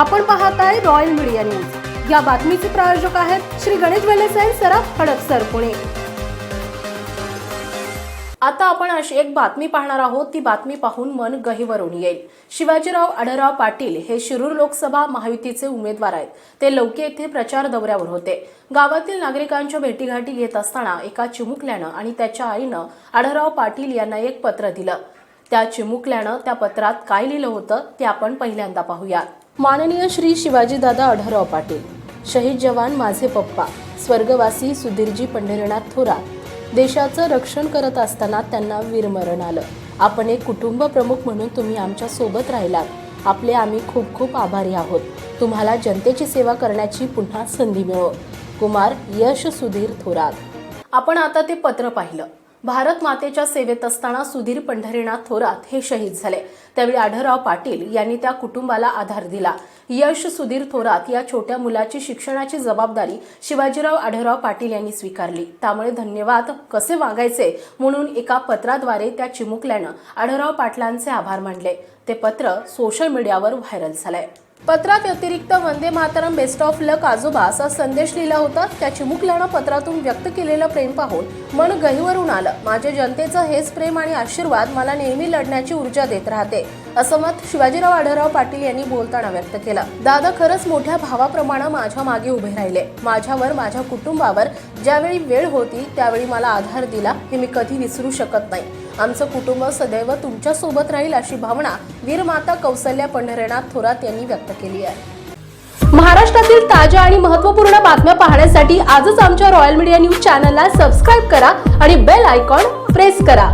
आपण पाहत आहे रॉयल मीडिया न्यूज या बातमीचे प्रायोजक आहेत श्री गणेश वेलेस सराफ हडपसर पुणे. आता आपण अशी एक बातमी पाहणार आहोत. ती बातमी पाहून मन गहिवरून येईल. शिवाजीराव आढळराव पाटील हे शिरूर लोकसभा महायुतीचे उमेदवार आहेत. ते लौकी येथे प्रचार दौऱ्यावर होते. गावातील नागरिकांच्या भेटीगाठी घेत असताना एका चिमुकल्यानं आणि त्याच्या आईनं आढळराव पाटील यांना एक पत्र दिलं. त्या चिमुकल्यानं त्या पत्रात काय लिहिलं होतं ते आपण पहिल्यांदा पाहूयात. माननीय श्री शिवाजीदादा आढळराव पाटील शहीद जवान माझे पप्पा स्वर्गवासी सुधीरजी पंढरीनाथ थोरात देशाचं रक्षण करत असताना त्यांना वीरमरण आलं. आपण एक कुटुंब प्रमुख म्हणून तुम्ही आमच्यासोबत राहिलात. आपले आम्ही खूप खूप आभारी आहोत. तुम्हाला जनतेची सेवा करण्याची पुन्हा संधी मिळो. कुमार यश सुधीर थोरात. आपण आता ते पत्र पाहिलं. भारत मातेच्या सेवेत असताना सुधीर पंढरीनाथ थोरात हे शहीद झाले. त्यावेळी आढळराव पाटील यांनी त्या कुटुंबाला आधार दिला. यश सुधीर थोरात या छोट्या मुलाची शिक्षणाची जबाबदारी शिवाजीराव आढळराव पाटील यांनी स्वीकारली. त्यामुळे धन्यवाद कसे मागायचे म्हणून एका पत्राद्वारे त्या चिमुकल्यानं आढळराव पाटलांचे आभार मानले. ते पत्र सोशल मीडियावर व्हायरल झालंय. पत्रात व्यतिरिक्त Vande Mataram best of luck आजोबा असा संदेश लिहिला होता. त्या चिमुकल्यानं पत्रातून व्यक्त केलेलं प्रेम पाहून मन गहिवरून आलं. माझ्या जनतेचं हेच प्रेम आणि आशीर्वाद मला नेहमी लढण्याची ऊर्जा देत राहते असं मत शिवाजीराव आढळराव पाटील यांनी बोलताना व्यक्त केलं. दादा खरंच मोठ्या भावाप्रमाणे माझ्या मागे उभे राहिले. माझ्यावर माझ्या कुटुंबावर ज्यावेळी वेळ होती त्यावेळी मला आधार दिला हे मी कधी विसरू शकत नाही. आमचं कुटुंब सदैव तुमच्यासोबत राहील अशी भावना वीरमाता कौसल्या पंढरीनाथ थोरात यांनी व्यक्त केली आहे. महाराष्ट्रातील ताज्या आणि महत्त्वपूर्ण बातम्या पाहण्यासाठी आजच आमच्या रॉयल मीडिया न्यूज चॅनलला सबस्क्राईब करा आणि बेल आयकॉन प्रेस करा.